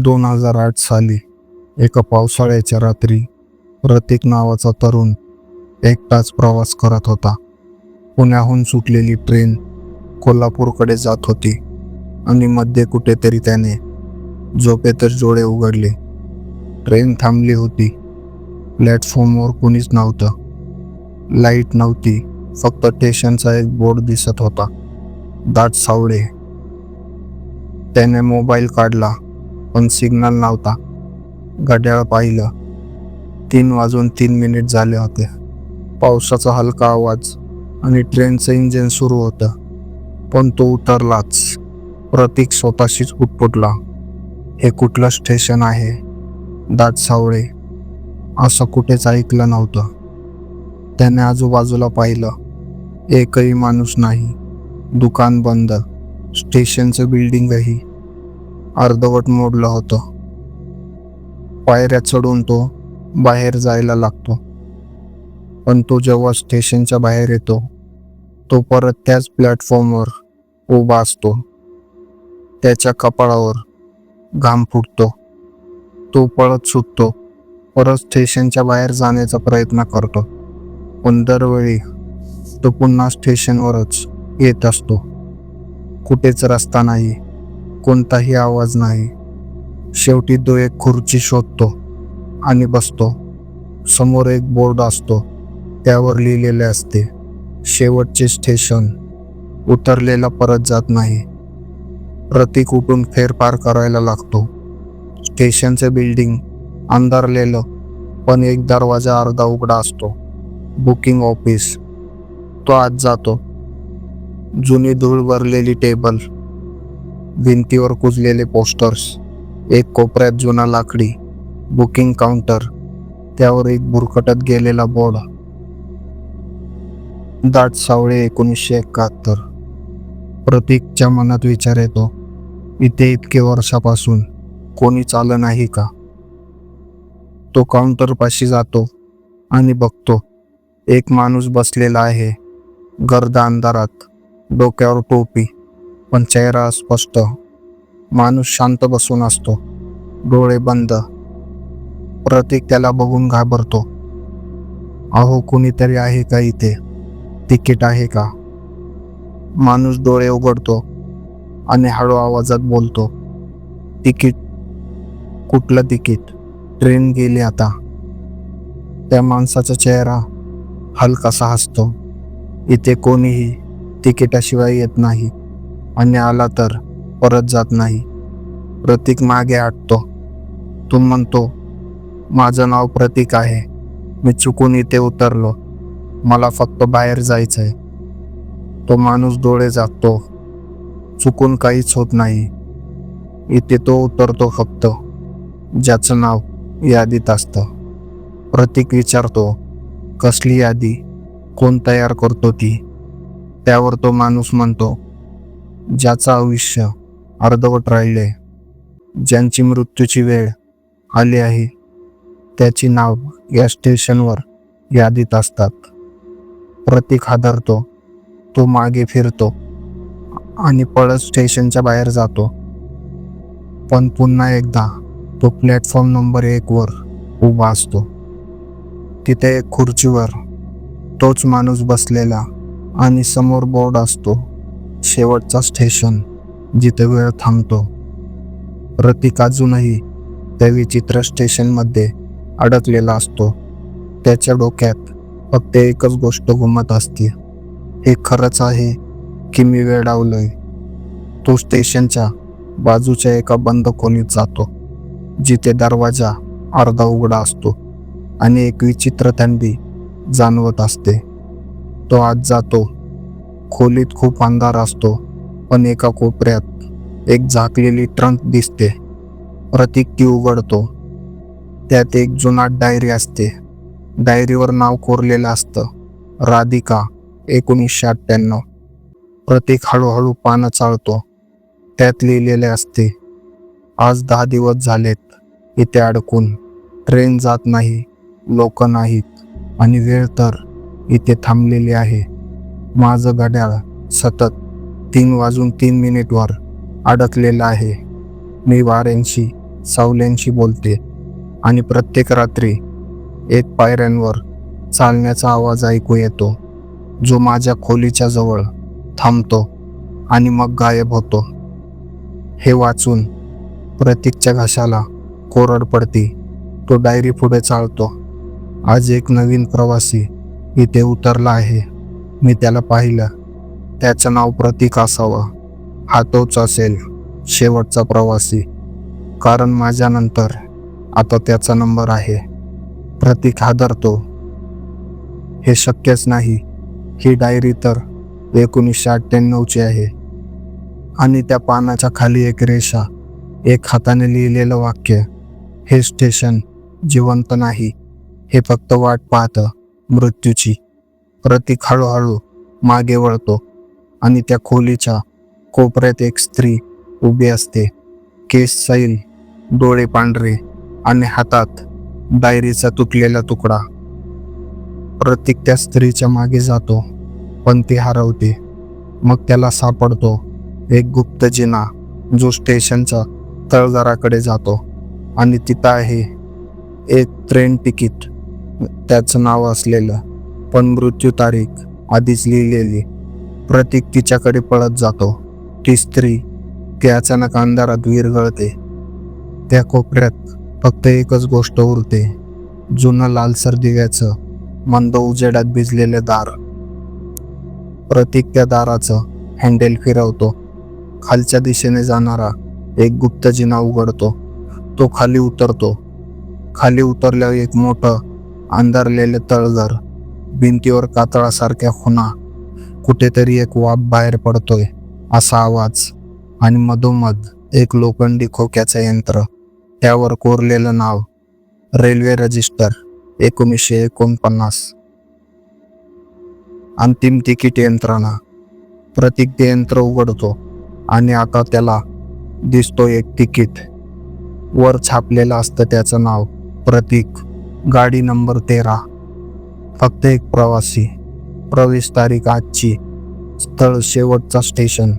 दोन हजार आठ साली एका पावसाळ्याच्या रात्री प्रतीक नावाचा तरुण एकटाच प्रवास करत होता. पुण्याहून सुटलेली ट्रेन कोल्हापूरकडे जात होती आणि मध्ये कुठेतरी त्याने झोपेतच डोळे उघडले. ट्रेन थांबली होती. प्लॅटफॉर्मवर कुणीच नव्हतं. लाइट नव्हती. फक्त स्टेशनचा एक बोर्ड दिसत होता. दाट सावळे. त्याने मोबाईल काढला. पण सिग्नल नव्हता. घड्याळ पाहिलं. तीन वाजून तीन मिनिट झाले होते. पावसाचा हलका आवाज आणि ट्रेनचं इंजिन सुरू होतं. पण तो उतरलाच. प्रतीक स्वतःशीच उठपुटला. हे कुठलं स्टेशन आहे? दाट सावळे. असं कुठेच ऐकलं नव्हतं. त्याने आजूबाजूला पाहिलं. एकही माणूस नाही. दुकान बंद. स्टेशनचं बिल्डिंगही अर्धवट मोडला होतं. पायऱ्या चढून तो बाहेर जायला लागतो. पण तो जेव्हा स्टेशनच्या बाहेर येतो तो परत त्याच प्लॅटफॉर्मवर उभा असतो. त्याच्या कपाळावर घाम फुटतो. तो पळत सुटतो. परत स्टेशनच्या बाहेर जाण्याचा प्रयत्न करतो. पण दरवेळी तो पुन्हा स्टेशनवरच येत असतो. कुठेच रस्ता नाही. कोणताही आवाज नाही. शेवटी तो एक खुर्ची शोधतो आणि बसतो. समोर एक बोर्ड असतो. त्यावर लिहिलेले असते शेवटचे स्टेशन. उतरलेला परत जात नाही. प्रतीक उठून फेरफार करायला लागतो. स्टेशनचे बिल्डिंग अंधारलेलं पण एक दरवाजा अर्धा उघडा असतो. Booking office. तो आज जातो. जुनी धूळ भरलेली टेबल. भिंतीवर कुजलेले पोस्टर्स एक कोपऱ्यात जुना लाकडी बुकिंग काउंटर त्यावर एक बुरकटत गेलेला बोर्ड दाट सावळे एकोणीसशे एकाहत्तर. प्रतीकच्या मनात विचार येतो इथे इतके वर्षापासून कोणी आलं नाही का? तो काउंटरपाशी जातो आणि बघतो एक माणूस बसलेला आहे गर्द अंधारात डोक्यावर टोपी. पण चेहरा स्पष्ट माणूस शांत बसून असतो. डोळे बंद. प्रतीक त्याला बघून घाबरतो. अहो कुणीतरी आहे का इथे? तिकीट आहे का? माणूस डोळे उघडतो आणि हळू आवाजात बोलतो. तिकीट? कुठलं तिकीट? ट्रेन गेली आता. त्या माणसाचा चेहरा हलकासा हसतो. इथे कोणीही तिकिटाशिवाय येत नाही. आणि आला तर परत जात नाही. प्रतीक मागे आटतो. तो म्हणतो माझं नाव प्रतीक आहे. मी चुकून इथे उतरलो. मला फक्त बाहेर जायचंय. तो माणूस डोळे जागतो चुकून काहीच होत नाही. इथे तो उतरतो फक्त. ज्याचं नाव यादीत असतं. प्रतीक विचारतो कसली यादी? कोण तयार करतो ती? त्यावर तो माणूस म्हणतो ज्याचं आयुष्य अर्धवट राहिले ज्यांची मृत्यूची वेळ आली आहे त्याची नाव या स्टेशनवर यादीत असतात. प्रतीक हादरतो तो मागे फिरतो आणि पळत स्टेशनच्या बाहेर जातो. पण पुन्हा एकदा तो प्लॅटफॉर्म नंबर एकवर उभा असतो. तिथे एक खुर्चीवर तोच माणूस बसलेला आणि समोर बोर्ड असतो. शेवटचा स्टेशन जिथे वेळ थांबतो. प्रतीक अजूनही त्या विचित्र स्टेशनमध्ये अडकलेला असतो. त्याच्या डोक्यात फक्त एकच गोष्ट घुमत असते. हे खरंच आहे की मी वेडावलोय तो स्टेशनच्या बाजूच्या एका बंद खोलीत जातो जिथे दरवाजा अर्धा उघडा असतो आणि एक विचित्र थंडी जाणवत असते. तो आज जातो खोलीत खूप अंधार असतो पण एका कोपऱ्यात एक झाकलेली ट्रंक दिसते. प्रतीक ती उघडतो. त्यात एक जुनाट डायरी असते. डायरीवर नाव कोरलेलं असतं राधिका एकोणीसशे अठ्ठ्याण्णव. प्रतीक हळूहळू पानं चाळतो. त्यात लिहिलेले असते आज दहा दिवस झालेत इथे अडकून. ट्रेन जात नाही लोक नाहीत आणि वेळ तर इथे थांबलेली आहे. माझं घड्याळ सतत तीन वाजून तीन मिनिटवर अडकलेलं आहे. मी वाऱ्यांशी सावल्यांशी बोलते आणि प्रत्येक रात्री एक पायऱ्यांवर चालण्याचा आवाज ऐकू येतो जो माझ्या खोलीच्या जवळ थांबतो आणि मग गायब होतो. हे वाचून प्रतीकच्या घशाला कोरड पडती. तो डायरी पुढे चालतो. आज एक नवीन प्रवासी इथे उतरला आहे. मी त्याला पाहिलं. त्याचं नाव प्रतीक असावं. हा तोच असेल शेवटचा प्रवासी. कारण माझ्यानंतर आता त्याचा नंबर आहे. प्रतीक हादरतो. हे शक्यच नाही. ही डायरी तर एकोणीसशे अठ्ठ्याण्णवची आहे. आणि त्या पानाच्या खाली एक रेषा एक हाताने लिहिलेलं वाक्य हे स्टेशन जिवंत नाही. हे फक्त वाट पाहतं मृत्यूची. प्रतीक हळूहळू मागे वळतो आणि त्या खोलीच्या कोपऱ्यात एक स्त्री उभी असते. केस सैल डोळे पांढरे आणि हातात डायरीचा तुटलेला तुकडा. प्रतीक त्या स्त्रीच्या मागे जातो पण ती हरवते. मग त्याला सापडतो एक गुप्त जिना जो स्टेशनच्या तळदाराकडे जातो आणि तिथं आहे एक ट्रेन तिकीट. त्याचं नाव असलेलं पण मृत्यू तारीख आधीच लिहिलेली. प्रतीक तिच्याकडे पळत जातो. ती स्त्री ती अचानक अंधारात विरघळते त्या कोपऱ्यात फक्त एकच गोष्ट उरते. जुनं लालसर दिव्याचं मंद उजेडात भिजलेले दार. प्रतीक त्या दाराचं हँडेल फिरवतो. खालच्या दिशेने जाणारा एक गुप्त जिना उघडतो. तो खाली उतरतो. खाली उतरल्यावर एक मोठं अंधारलेले तळघर भिंतीवर कातळासारख्या खुणा. कुठेतरी एक वाप बाहेर पडतोय असा आवाज. आणि मधोमध एक लोखंडी खोक्याचं यंत्र. त्यावर कोरलेलं नाव रेल्वे रजिस्टर एकोणीसशे एकोणपन्नास. अंतिम तिकीट यंत्रणा. प्रतीक ते यंत्र उघडतो आणि आता त्याला दिसतो एक तिकीट. वर छापलेलं असतं त्याचं नाव प्रतीक. गाडी नंबर तेरा. फक्त एक प्रवासी प्रवेश तारीख आजची स्थळ शेवटचा स्टेशन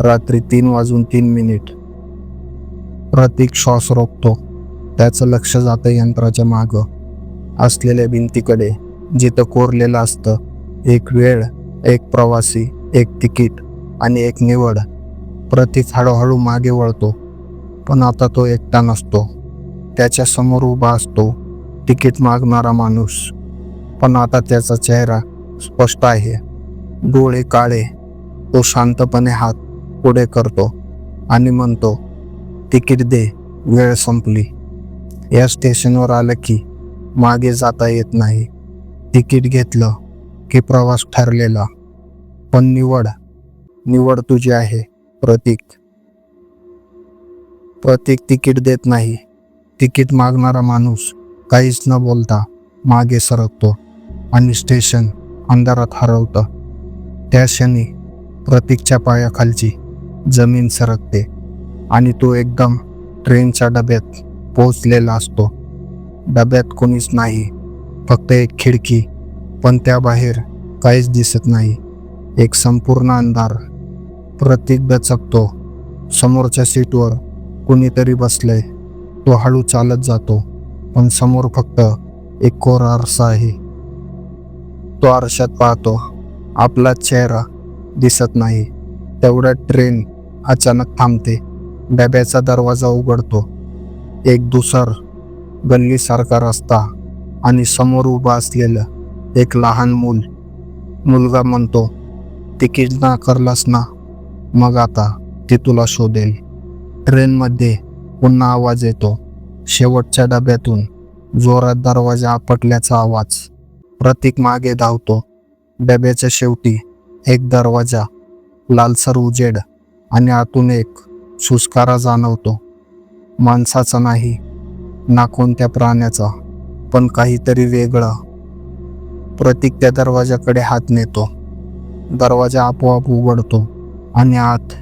रात्री तीन वाजून तीन मिनिट. प्रतीक श्वास रोखतो त्याचं लक्ष जातं यंत्राच्या मागं. असलेल्या भिंतीकडे जिथं कोरलेलं असतं एक वेळ एक प्रवासी एक तिकीट आणि एक निवड. प्रतीक हळूहळू मागे वळतो पण आता तो एकटा नसतो. त्याच्यासमोर उभा असतो तिकीट मागणारा माणूस. पण आता त्याचा चेहरा स्पष्ट आहे. डोळे काळे. तो शांतपणे हात पुढे करतो आणि म्हणतो तिकीट दे वेळ संपली. या स्टेशनवर आलं की मागे जाता येत नाही. तिकीट घेतलं की प्रवास ठरलेला. पण निवड निवड तुझी आहे प्रतीक. प्रतीक तिकीट देत नाही. तिकीट मागणारा माणूस काहीच न बोलता मागे सरकतो. आणि स्टेशन अंधारात हरवतं. त्या क्षणी प्रतीकच्या पायाखालची जमीन सरकते आणि तो एकदम ट्रेनच्या डब्यात पोचलेला असतो. डब्यात कोणीच नाही फक्त एक खिडकी पण त्याबाहेर काहीच दिसत नाही. एक संपूर्ण अंधार प्रतीक दचकतो समोरच्या सीटवर कुणीतरी बसलंय. तो हळू चालत जातो पण समोर फक्त एक कोरा आरसा आहे. तो आरशात पाहतो. आपला चेहरा दिसत नाही. तेवढ्यात ट्रेन अचानक थांबते. डब्याचा दरवाजा उघडतो. एक दुसर गल्लीसारखा रस्ता आणि समोर उभा असलेलं एक लहान मूल. मुलगा म्हणतो तिकीट नाकारलास ना मग आता ती तुला शोधेल. ट्रेनमध्ये पुन्हा आवाज येतो. शेवटच्या डब्यातून जोरात दरवाजा आपटल्याचा आवाज. प्रतीक मागे धावतो. डब्याच्या शेवटी एक दरवाजा लालसर उजेड आणि आतून एक सुस्कारा जाणवतो. माणसाचा नाही ना कोणत्या प्राण्याचा पण काहीतरी वेगळं. प्रतीक त्या दरवाजाकडे हात नेतो. दरवाजा आपोआप उघडतो आणि आत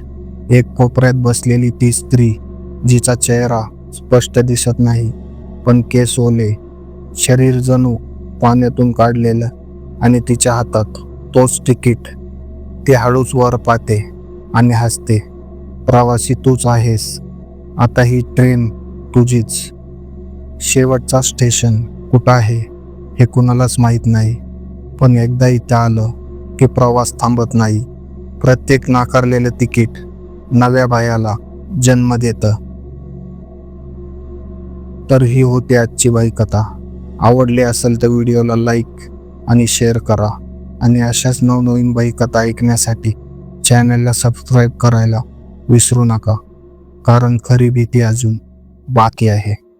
एक कोपऱ्यात बसलेली ती स्त्री जिचा चेहरा स्पष्ट दिसत नाही पण केस ओले शरीर जणू पाण्यातून काढलेलं आणि तिच्या हातात तोच तिकीट. ती हळूच वर पाहते आणि हसते. प्रवासी तूच आहेस. आता ही ट्रेन तुझीच. शेवटचा स्टेशन कुठं आहे हे कुणालाच माहीत नाही. पण एकदा इथं आलं की प्रवास थांबत नाही. प्रत्येक नाकारलेलं तिकीट नव्या भायाला जन्म देतं. तर ही होती आजची बाई कथा आवडली असेल तर व्हिडिओला लाईक आणि शेअर करा. आणि अशाच नवनवीन बाई कथा ऐकण्यासाठी चॅनलला सबस्क्राईब करायला विसरू नका. कारण खरी भीती अजून बाकी आहे.